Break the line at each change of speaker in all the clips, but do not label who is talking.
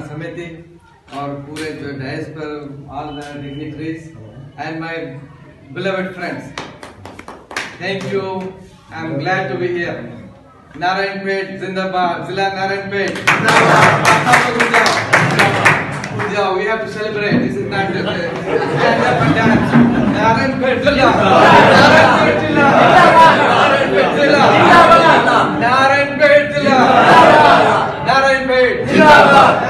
का समिति और पूरे जो डेज़ पर all the dignitaries and my beloved friends thank you I am glad to be here Narayanpet जिंदाबाद जिला नारायणपेट जिंदाबाद जाओ जिला नारायणपेट जिला नारायणपेट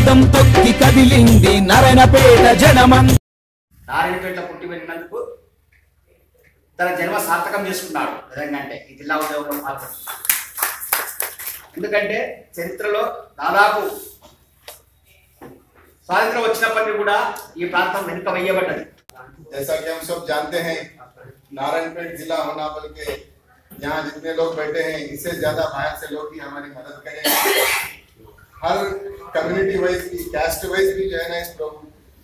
కదం తొక్కి కదిలింది నారాయణపేట జనమం
నారాయణపేట పుట్టి వెళ్ళినందుకు తన జన్మ సార్థకం చేసుకున్నాడు నిజంగా అంటే ఈ జిల్లా ఉద్యోగంలో పాల్గొని ఎందుకంటే చరిత్రలో దాదాపు స్వాతంత్రం వచ్చినప్పటికీ కూడా ఈ ప్రాంతం వెనుక వేయబడ్డది
जैसा कि हम सब जानते हैं नारायणपेट जिला होना बल के यहाँ जितने लोग बैठे हैं इससे ज्यादा बाहर से लोग भी हमारी मदद करें हर कम्युनिटी वाइज भी कास्ट वाइज भी जो है ना इस प्रो-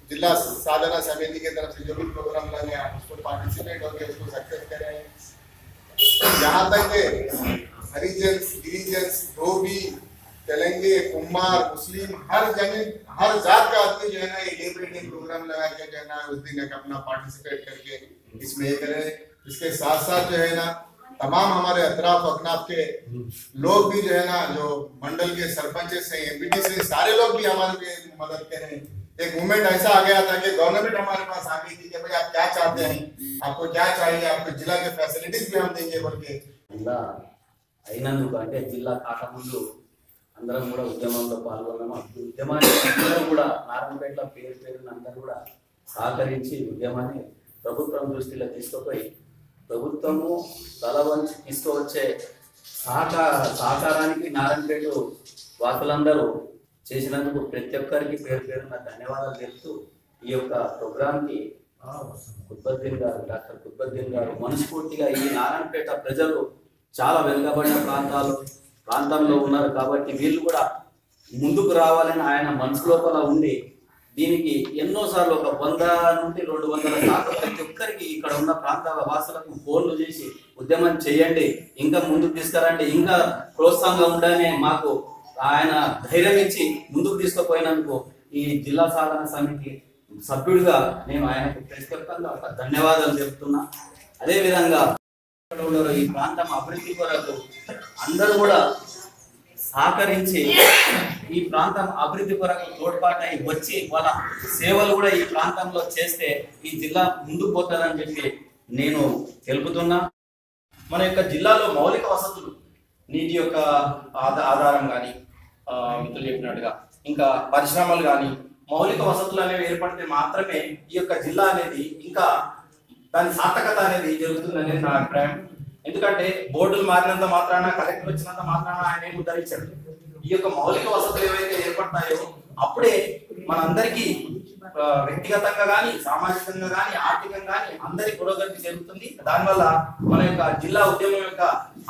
जिला साधना समिति की तरफ़ से जो भी प्रोग्राम लगे आप उसको पार्टिसिपेट होकर उसको सक्सेस करें। यहाँ तक के हरिजन्स गिरिजन्स धोबी तेलंगे कुमार मुस्लिम, हर ज़मीन हर जात का आदमी जो है ना, ये प्रोग्राम लगा के जो है ना, उस दिन अपना पार्टिसिपेट करके इसमें ये करें इसके साथ साथ जो है ना तमाम हमारे अतराफ अकनाफ के लोग भी जो है ना जो मंडल के सरपंच से एमपीटी से सारे लोग भी हमारे लिए मदद करें एक मूवमेंट ऐसा आ गया था कि गवर्नमेंट हमारे पास आ गई थी कि भाई आप क्या चाहते हैं आपको क्या चाहिए आपको जिला के फैसिलिटीज भी हम देंगे बोल के
జిల్లా అయినందుకు అంటే జిల్లా కాకముందు అందరం కూడా ఉద్యమంలో పాల్గొన్నాము అప్పుడు ఉద్యమాన్ని అందరం కూడా నారాయణపేటలో పేరు పేరున అందరూ కూడా సహకరించి ఉద్యమాన్ని ప్రభుత్వం దృష్టిలో తీసుకుపోయి ప్రభుత్వము తల వంచి తీసుకువచ్చే సహకార సహకారానికి నారాయణపేట వాసులందరూ చేసినందుకు ప్రతి ఒక్కరికి పేరు పేరున ధన్యవాదాలు తెలుపుతూ ఈ యొక్క ప్రోగ్రాంకి కుత్బద్దీన్ గారు డాక్టర్ కుత్బద్దీన్ గారు మనస్ఫూర్తిగా ఈ నారాయణపేట ప్రజలు చాలా వెనుకబడిన ప్రాంతాలు ప్రాంతంలో ఉన్నారు కాబట్టి వీళ్ళు కూడా ముందుకు రావాలని ఆయన మనసు లోపల ఉండి దీనికి ఎన్నోసార్లు ఒక వంద నుండి రెండు వందల సార్లు ప్రతి ఒక్కరికి ఇక్కడ ఉన్న ప్రాంతాల వాసులకు ఫోన్లు చేసి ఉద్యమం చేయండి ఇంకా ముందుకు తీసుకురండి ఇంకా ప్రోత్సాహంగా ఉండని మాకు ఆయన ధైర్యం ఇచ్చి ముందుకు తీసుకుపోయినందుకు ఈ జిల్లా సాధన సమితి సభ్యుడిగా నేను ఆయనకు ప్రత్యేకంగా ఒక ధన్యవాదాలు చెప్తున్నా. అదేవిధంగా ఈ ప్రాంతం అభివృద్ధి కొరకు అందరూ కూడా సహకరించి ఈ ప్రాంతం అభివృద్ధి కొరకు తోడ్పాటై వచ్చి వాళ్ళ సేవలు కూడా ఈ ప్రాంతంలో చేస్తే ఈ జిల్లా ముందుకు పోతుందని చెప్పి నేను తెలుపుతున్నా.
మన యొక్క జిల్లాలో మౌలిక వసతులు నీటి యొక్క ఆధారం కానీ మిత్రులు చెప్పినట్టుగా ఇంకా పరిశ్రమలు కానీ మౌలిక వసతులు అనేవి ఏర్పడితే మాత్రమే ఈ యొక్క జిల్లా అనేది ఇంకా దాని సార్థకత అనేది జరుగుతుంది అనేది నా అభిప్రాయం. ఎందుకంటే బోర్డులు మారినంత మాత్రాన కలెక్టర్ వచ్చినంత మాత్రాన ఆయన ఏమి ఉద్ధరించాడు ఈ యొక్క మౌలిక వసతులు ఏవైతే ఏర్పడతాయో అప్పుడే మనందరికీ వ్యక్తిగతంగా కానీ సామాజికంగా కానీ ఆర్థికంగా కానీ అందరి పురోగతి జరుగుతుంది. దానివల్ల మన యొక్క జిల్లా ఉద్యమం యొక్క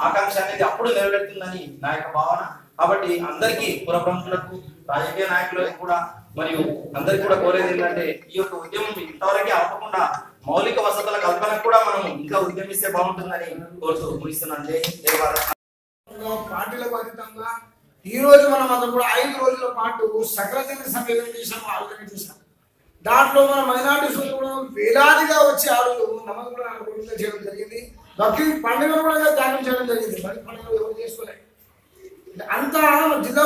ఆకాంక్ష అనేది అప్పుడు నెరవేరుతుందని నా యొక్క భావన. కాబట్టి అందరికీ పుర ప్రముఖులకు రాజకీయ నాయకులకు కూడా మరియు అందరికీ కూడా కోరేది ఏంటంటే ఈ యొక్క ఉద్యమం ఇంతవరకే ఆపకుండా మౌలిక వసతుల కల్పన కూడా మనం ఇంకా ఉద్యమిస్తే బాగుంటుందని కోరుతూ ముగిస్తున్నాను. జై జై భారత్.
పార్టీలకు అతీతంగా ఈ రోజు మనం అందరం కూడా ఐదు రోజుల పాటు సకల సమ్మేళనం చేశాం ఆలోచన చేశాం. దాంట్లో మన మైనార్టీ సోదరులు కూడా వేలాదిగా వచ్చి ఆ నమ్మకం కూడా అనుకూలంగా చేయడం జరిగింది. బక్రీద్ పండుగను కూడా త్యాగం చేయడం జరిగింది. బలి పండుగ ఎవరు చేసుకోలేదు అంతా జిల్లా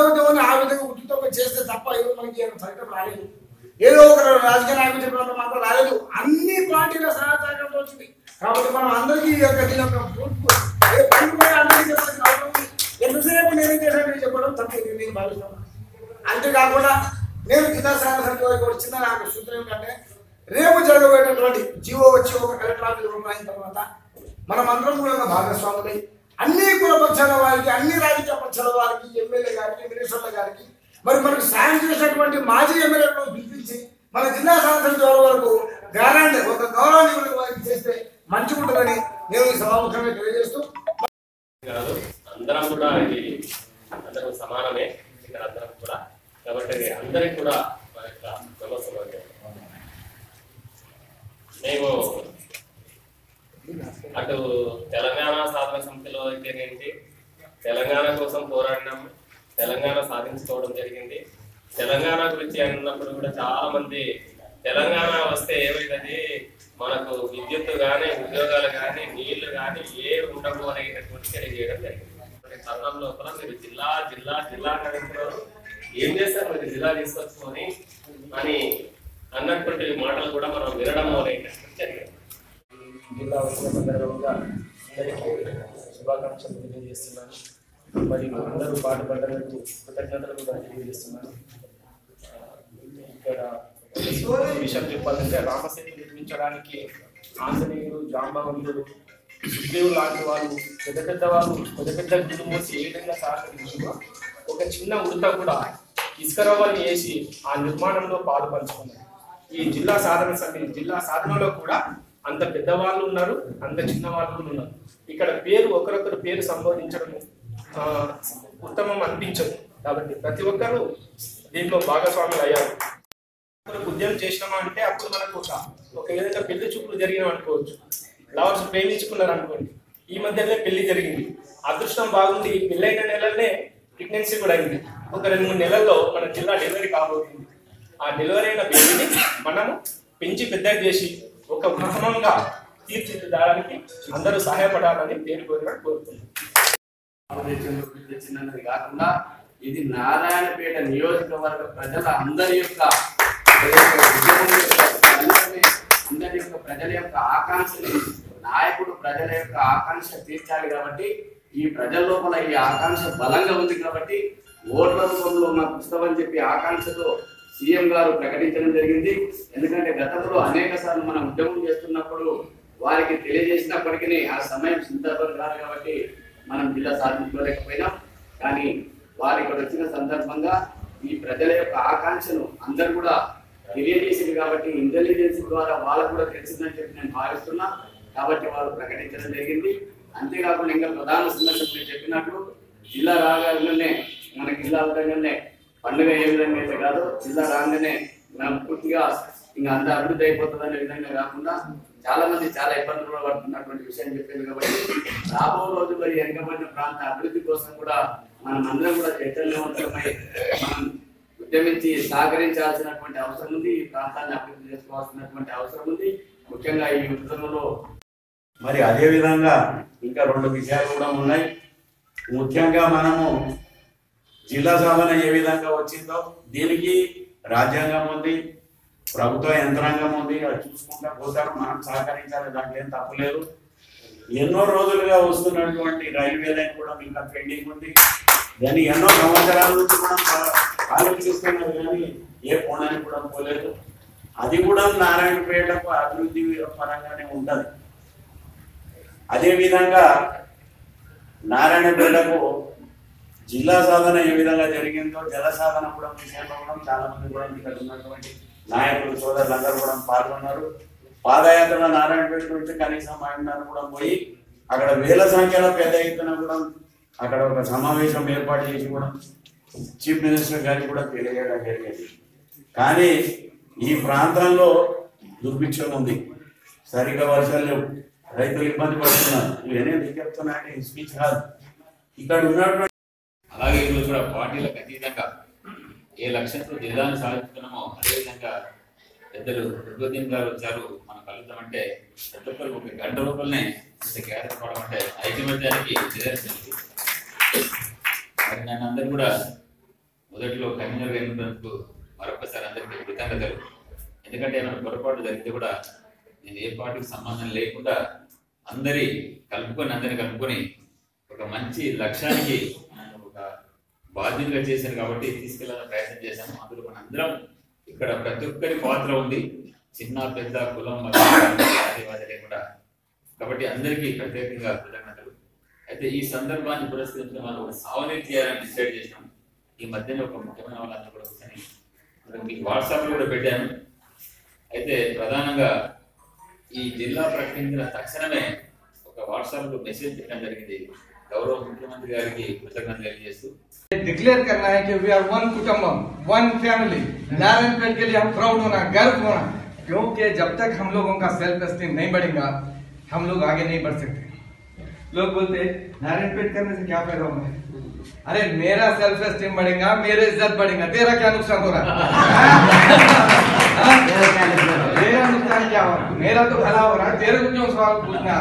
ఆ విధంగా ఉచితంగా చేస్తే తప్ప ఏదో మనకి ఫలితం రాలేదు. ఏదో ఒక రాజకీయ నాయకులు చెప్పినంత మాత్రం రాలేదు. అన్ని పార్టీల సహకారంతో వచ్చింది. కాబట్టి మనం అందరికీ ఈ యొక్క దీని యొక్క పూర్తి ఏ పని కూడా అందరికీ చెప్పాల్సిన అవసరం ఉంది ఎంతసేపు నేనేం చేశాను చెప్పడం తప్పు నేను భావిస్తాను. అంతేకాకుండా నేను జిల్లా శాఖ వరకు వచ్చిన నాకు సూత్రం ఏంటంటే రేపు జరగబోయేటటువంటి జీవో వచ్చి ఒక కలెక్టర్ ఆఫీస్ అయిన తర్వాత మనం అందరం కూడా భాగస్వాములై అన్ని కుల పక్షాల వారికి అన్ని రాజకీయ పక్షాల వారికి ఎమ్మెల్యే గారికి మినిస్టర్ల గారికి మరి మనకు సాయం చేసినటువంటి మాజీ ఎమ్మెల్యేలను పిలిపించి మన జిల్లా సంస్థల ద్వారా వరకు గ్యారంటీ ఒక గౌరవాన్ని వారికి చేస్తే మంచిగా ఉంటుందని నేను ఈ సభాముఖంగా తెలియజేస్తూ
అందరం కూడా ఇది అందరం సమానమే ఇక్కడ అందరం కూడా. కాబట్టి అందరికి కూడా మా యొక్క నమస్కారం. మేము అటు తెలంగాణ సాధన సమితిలో అయితేనేంటి తెలంగాణ కోసం పోరాడినాము తెలంగాణ సాధించుకోవడం జరిగింది. తెలంగాణ గురించి అన్నప్పుడు కూడా చాలా మంది తెలంగాణ వస్తే ఏమైతుంది మనకు విద్యుత్ కానీ ఉద్యోగాలు కానీ నీళ్ళు కానీ ఏ ఉండవు అనేటటువంటి తెలియజేయడం జరిగింది. తరుణం లోపల మీరు జిల్లా జిల్లా జిల్లా అని అంటున్నారు. ఏం చేస్తారు మీరు జిల్లా తీసుకొచ్చుకొని అని అన్నటువంటి మాటలు కూడా మనం వినడం అనేటటువంటి
జిల్లా వచ్చిన సందర్భంగా అందరికీ శుభాకాంక్షలు తెలియజేస్తున్నాను. మరియు అందరూ పాటుపడ్డలకు కృతజ్ఞతలు కూడా తెలియజేస్తున్నాను. ఇక్కడ విషయం చెప్పాలంటే రామసేని నిర్మించడానికి ఆంజనేయులు జాంబవంతుడు సుగ్రీవులు లాంటి వాళ్ళు పెద్ద పెద్ద వాళ్ళు పెద్ద పెద్ద గుడి మోసి ఏ విధంగా సహకరించారో ఒక చిన్న ఉడత కూడా ఇసుకరవ్వని వేసి ఆ నిర్మాణంలో పాలు పంచుకున్నారు ఈ జిల్లా సాధన సమితి జిల్లా సాధనలో కూడా అంత పెద్దవాళ్ళు ఉన్నారు అంత చిన్న వాళ్ళు కూడా ఉన్నారు. ఇక్కడ పేరు ఒకరొకరు పేరు సంబోధించడం ఉత్తమం అనిపించదు. కాబట్టి ప్రతి ఒక్కరూ దీంట్లో భాగస్వాములు అయ్యారు. ఉద్యమం చేసినామా అంటే అప్పుడు మనకు ఒక ఒక ఏదైనా పెళ్ళి చూపులు జరిగినాం అనుకోవచ్చు లవర్స్ ప్రేమించుకున్నారు అనుకోండి. ఈ మధ్యనే పెళ్ళి జరిగింది. అదృష్టం బాగుంది. పెళ్ళైన నెలలనే ప్రెగ్నెన్సీ కూడా అయింది. ఒక రెండు మూడు నెలల్లో మన జిల్లా డెలివరీ కాబోతుంది. ఆ డెలివరీ అయిన బేబీని మనము పెంచి పెద్ద చేసి ఒక ఉత్తమంగా తీర్చిదిద్దడానికి అందరూ సహాయపడాలని పేరు కోరినట్టు కోరుతున్నాను
కాకుండా ఇది నారాయణపేట నియోజకవర్గ ప్రజల అందరి యొక్క అందరి యొక్క ప్రజల యొక్క ఆకాంక్షని నాయకుడు ప్రజల యొక్క ఆకాంక్ష తీర్చాలి కాబట్టి ఈ ప్రజల లోపల ఈ ఆకాంక్ష బలంగా ఉంది కాబట్టి ఓట్ల రూపంలో మాకు ఇస్తామని చెప్పి ఆకాంక్షతో సీఎం గారు ప్రకటించడం జరిగింది. ఎందుకంటే గతంలో అనేక సార్లు మనం ఉద్యమం చేస్తున్నప్పుడు వారికి తెలియజేసినప్పటికీ ఆ సమయం సందర్భం కాదు కాబట్టి మనం జిల్లా సాధించుకోలేకపోయినాం. కానీ వారు ఇక్కడ వచ్చిన సందర్భంగా ఈ ప్రజల యొక్క ఆకాంక్షను అందరు కూడా తెలియజేసింది కాబట్టి ఇంటెలిజెన్స్ ద్వారా వాళ్ళకు కూడా తెలిసిందని చెప్పి నేను భావిస్తున్నా. కాబట్టి వారు ప్రకటించడం జరిగింది. అంతేకాకుండా ఇంకా ప్రధాన సందర్శకులు మీరు చెప్పినట్లు జిల్లా రాగానే మనకి జిల్లా అవగానే పండుగ ఏ విధంగా అయితే కాదు జిల్లా రాగానే మనం పూర్తిగా ఇంకా అంత అభివృద్ధి అయిపోతుంది అనే విధంగా కాకుండా చాలా మంది చాలా ఇబ్బందులు కూడా పడుతున్నటువంటి విషయం చెప్పింది కాబట్టి రాబో రోజుల్లో ఈ వెనుకబడిన ప్రాంత అభివృద్ధి కోసం కూడా మనం అందరం కూడా చైతన్యవంతమై మనం ఉద్యమించి సహకరించాల్సినటువంటి అవసరం ఉంది ఈ ప్రాంతాన్ని అభివృద్ధి చేసుకోవాల్సినటువంటి అవసరం ఉంది. ముఖ్యంగా ఈ ఉద్యమంలో
మరి అదే విధంగా ఇంకా రెండు విషయాలు కూడా ఉన్నాయి. ముఖ్యంగా మనము జిల్లా సాధన ఏ విధంగా వచ్చిందో దీనికి రాజ్యాంగం ఉంది ప్రభుత్వ యంత్రాంగం ఉంది అది చూసుకుంటా పోతారు మనం సహకరించాలి దాంట్లో ఏం తప్పులేదు ఎన్నో రోజులుగా వస్తున్నటువంటి రైల్వే లైన్ కూడా ఇంకా పెండింగ్ ఉంది. దాన్ని ఎన్నో సంవత్సరాల నుంచి మనం ఆలోచిస్తున్నారు కానీ ఏ కోణానికి కూడా పోలేదు. అది కూడా నారాయణపేటకు అభివృద్ధి పరంగానే ఉండదు అదే విధంగా నారాయణపేటకు జిల్లా సాధన ఏ విధంగా జరిగిందో జల సాధన కూడా విషయంలో కూడా చాలా మంది కూడా ఇక్కడ ఉన్నటువంటి నాయకులు సోదరులందరూ కూడా పాల్గొన్నారు. పాదయాత్ర నారాయణపేట నుంచి కనీసం ఆయన కూడా పోయి అక్కడ వేల సంఖ్యలో పెద్ద ఎత్తున కూడా అక్కడ ఒక సమావేశం ఏర్పాటు చేసి కూడా చీఫ్ మినిస్టర్ గారికి కూడా తెలియజేయడం జరిగింది. కానీ ఈ ప్రాంతంలో దుర్భిక్షం ఉంది. సరిగ్గా వర్షాలు లేవు. రైతులు ఇబ్బంది పడుతున్నారు. ఇవన్నీ ఎందుకు చెప్తున్నా అంటే స్పీచ్ కాదు. ఇక్కడ ఉన్నటువంటి
అలాగే ఈరోజు కూడా పార్టీలకు అతీతంగా ఏ లక్ష్యంతో జిల్లాను సాధిస్తున్నామో అదేవిధంగా పెద్దలు రుద్రోదయం గారు వచ్చారు. మనం కలుద్దామంటే ప్రతి ఒక్కరు ఒక గంట లోపలనే ఇంత క్యారెక్టర్ పడడం అంటే ఐకమత్యానికి నిదర్శనం మరి నన్ను అందరూ కూడా మొదట్లో కన్వీనర్ అయినందుకు మరొకసారి అందరికీ కృతజ్ఞతలు. ఎందుకంటే ఏమైనా పొరపాటు జరిగితే కూడా నేను ఏ పార్టీకి సంబంధం లేకుండా అందరి కలుపుకొని అందరిని కలుపుకొని ఒక మంచి లక్ష్యానికి ఒక బాధ్యతగా చేశాను కాబట్టి తీసుకెళ్ళాలని ప్రయత్నం చేశాను. అందులో మన అందరం ఇక్కడ ప్రతి ఒక్కరి పాత్ర ఉంది. చిన్న పెద్ద కులం మతం, లేకుండా. కాబట్టి అందరికీ ప్రత్యేకంగా కృతజ్ఞతలు. అయితే ఈ సందర్భాన్ని పురస్కరించిన మనం ఒక సావనీర్ చేయాలని డిసైడ్ చేసినాం ఈ మధ్యన ఒక ముఖ్యమైన వాళ్ళందరూ కూడా కూర్చొని ఇప్పుడు మీకు వాట్సాప్ కూడా పెట్టాను అయితే ప్రధానంగా ఈ జిల్లా ప్రకటించిన తక్షణమే ఒక వాట్సాప్ లో మెసేజ్ పెట్టడం జరిగింది గౌరవ ముఖ్యమంత్రి గారికి కృతజ్ఞతలు తెలియజేస్తూ
डिक्लेयर करना है कि we are one कुटुंबम one family Narayan पेट के लिए हम प्राउड होना गर्व होना क्योंकि जब तक हम लोगों का सेल्फ एस्टीम नहीं बढ़ेगा हम लोग आगे नहीं बढ़ सकते लोग बोलते हैं, नारायण पेट करने से क्या फ़ायदा होगा? अरे मेरा सेल्फ एस्टीम बढ़ेगा मेरे इज़्ज़त बढ़ेगा तेरा क्या नुकसान हो रहा है? मेरा नुकसान क्या हो रहा मेरा तो भला हो रहा है तेरे को क्यों सवाल पूछना?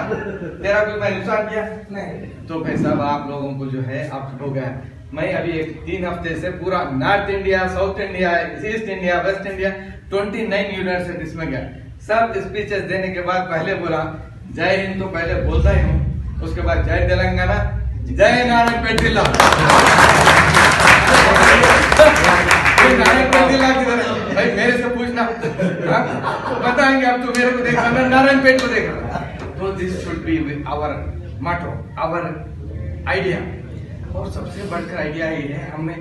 तेरा मैं नुकसान किया? नहीं। तो भाई साहब आप लोगों को जो है अब हो गया मैं अभी एक तीन हफ़्ते से पूरा north India south India east India west India 29 universities में गया। सब स्पीचेस देने के बाद पहले बोला जय हिंद तो पहले बोलता ही हूँ। उसके बाद जय तेलंगाना, जय नारायण पेटिल्ला भाई, मेरे से पूछना। हाँ? तो बताएँगे आप तो मेरे को देख रहा नारायण पेट को देख रहा तो this should be our motto our idea और सबसे बढ़कर आइडिया ये है, हमें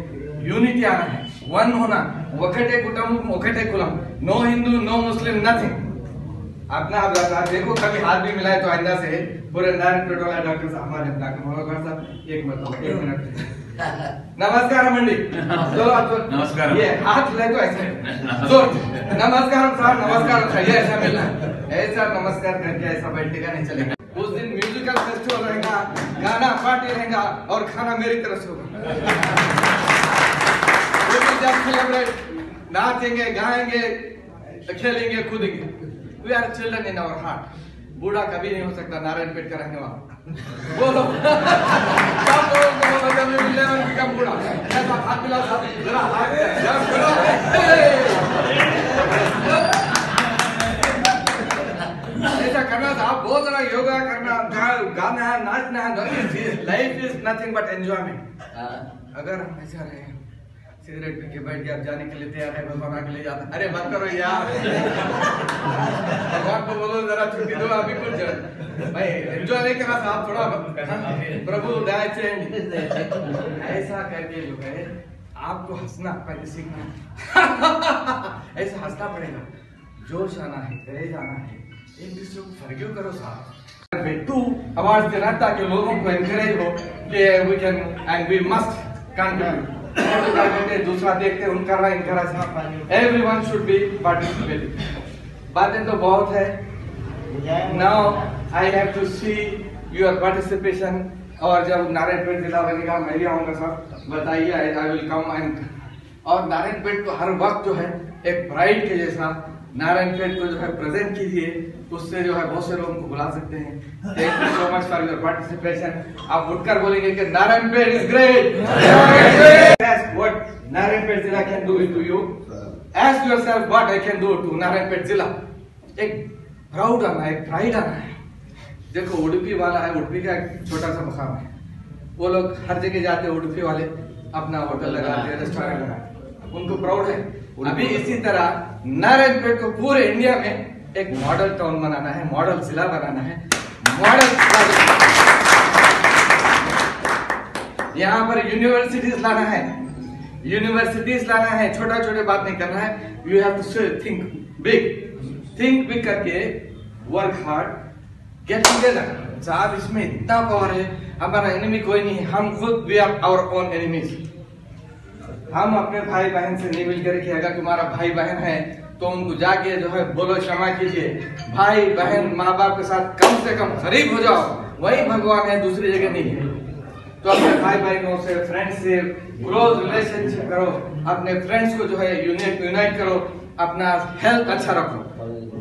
यूनिटी आना है। वन होना वकटे कुटुंब वकटे coulomb. No Hindu no Muslim nothing अपना आप आप देखो कभी हाथ भी मिलाए तो आइंदा से पूरे नारायण पेट वाला डॉक्टर साहब हमारे डॉक्टर मनोहर साहब एक मिनट एक मिनट। नमस्कार मंडी। चलो आप
नमस्कार।
ये हाथ मिलाए तो ऐसे। ज़ोर नमस्कार साहब नमस्कार साहब ये ऐसा मिलना ऐसा नमस्कार करके ऐसा बैठेगा नहीं चलेगा। उस दिन म्यूजिकल फेस्टिवल रहेगा गाना पार्टी रहेगा और खाना मेरी तरफ़ से होगा। जब सेलिब्रेट नाचेंगे गाएँगे खेलेंगे कूदेंगे। We are children in our heart बूढ़ा कभी नहीं हो सकता नारायण पेट का रहने वाला। बोलो। सब लोगों को बूढ़ा ऐसा हाथ मिलाओ साहब जरा हाथ ऐसा करना था बहुत सारा योगा करना गाना है नाचना है life is nothing but enjoyment अगर हम ऐसा रहे सिगरेट पी के बैठ के आप जाने के लिए तैयार है भगवान आगे ले जाता अरे मत करो यार। भगवान को बोलो जरा छुट्टी दो अभी कुछ भाई एंजॉय नहीं करना साहब थोड़ा प्रभु दया चेंज ऐसा करके जो है आपको हंसना पहले सीखना। ऐसा हंसना पड़ेगा। जोश आना है करेज आना है। एक दूसरे को फर्ग्यू करो साहब। टू अवार्ड देना ताकि लोगों को एनकरेज हो कि we can and we must contribute दूसरा देखते उनका रहा इनका every one should be participate बातें तो बहुत है। Now I have to see your participation और जब नारायणपेट जिला बनेगा, मैं भी आऊँगा सर। बताइए आई विल कम एंड और नारायणपेट को हर वक्त जो है, एक प्राइड के जैसा। नारायणपेट को जो है प्रेजेंट कीजिए। उससे जो है बहुत से लोग उनको बुला सकते हैं। Thank you so much for your participation आप उठकर बोलेंगे कि Narayanpet is great what Narayanpet जिला can do to you ask yourself what I can do to Narayanpet जिला. एक प्राउड आना है प्राइड आना है। देखो, उड़पी वाला है, उड़पी का छोटा सा मकाम है। वो लोग हर जगह जाते हैं उडुपी वाले, अपना होटल लगाते हैं रेस्टोरेंट लगाते उनको प्राउड है। अभी इसी तरह नारायण नारायणपेट को पूरे इंडिया में एक मॉडल टाउन बनाना है मॉडल जिला बनाना है मॉडल यहाँ पर यूनिवर्सिटीज लाना है यूनिवर्सिटीज लाना है छोटा छोटे बात नहीं करना है। You have to think big think big करके वर्क हार्ड गेट टुगेदर साहब इसमें इतना पावर है, हमारा एनिमी कोई नहीं, हम खुद we are our own enemies हम अपने भाई बहन से नहीं मिलकर कि, अगर तुम्हारा भाई बहन है तो उनको जाके जो है बोलो क्षमा कीजिए। भाई, बहन माँ बाप के साथ कम से कम करीब हो जाओ। वही भगवान है, दूसरी जगह नहीं है। तो अपने भाई बहनों से फ्रेंड्स से क्लोज रिलेशनशिप करो। अपने फ्रेंड्स को जो है यूनाइट यूनाइट करो। अपना हेल्थ अच्छा रखो।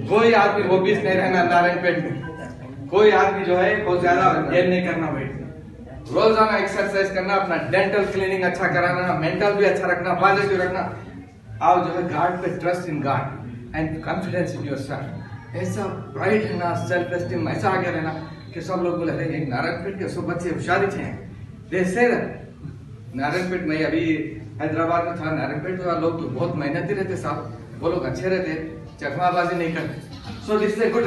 कोई आदमी वो बीच नहीं रहना नारायण पेट में। कोई आदमी जो है बहुत ज़्यादा गेम नहीं करना बैठ। रोज़ाना एक्सरसाइज करना, अपना डेंटल क्लीनिंग अच्छा कराना मेंटल भी अच्छा रखना पॉजिटिव रखना। आप जो है गार्ड पे trust in God and confidence in your self ऐसा प्राइड रहना सेल्फ एस्टीम ऐसा आगे रहना कि सब लोग बोले अरे नारायण पेट के सब बच्चे होशियारी थे। दे से नारायणपेट में अभी हैदराबाद में था नारायणपेट में लोग तो बहुत मेहनती रहते साहब वो लोग अच्छे रहते चकमाबाजी नहीं करते। सो दिस ए गुड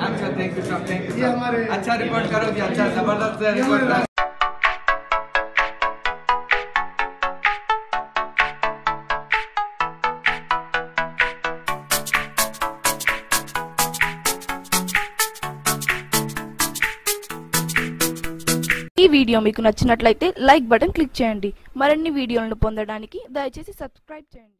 अच्छा थैंक यू साहब थैंक यू
ये हमारे
अच्छा रिपोर्ट करोगे अच्छा जबरदस्त रिपोर्ट
ఈ వీడియో మీకు నచ్చినట్లయితే లైక్ బటన్ క్లిక్ చేయండి మరిన్ని వీడియోలను పొందడానికి దయచేసి సబ్స్క్రైబ్ చేయండి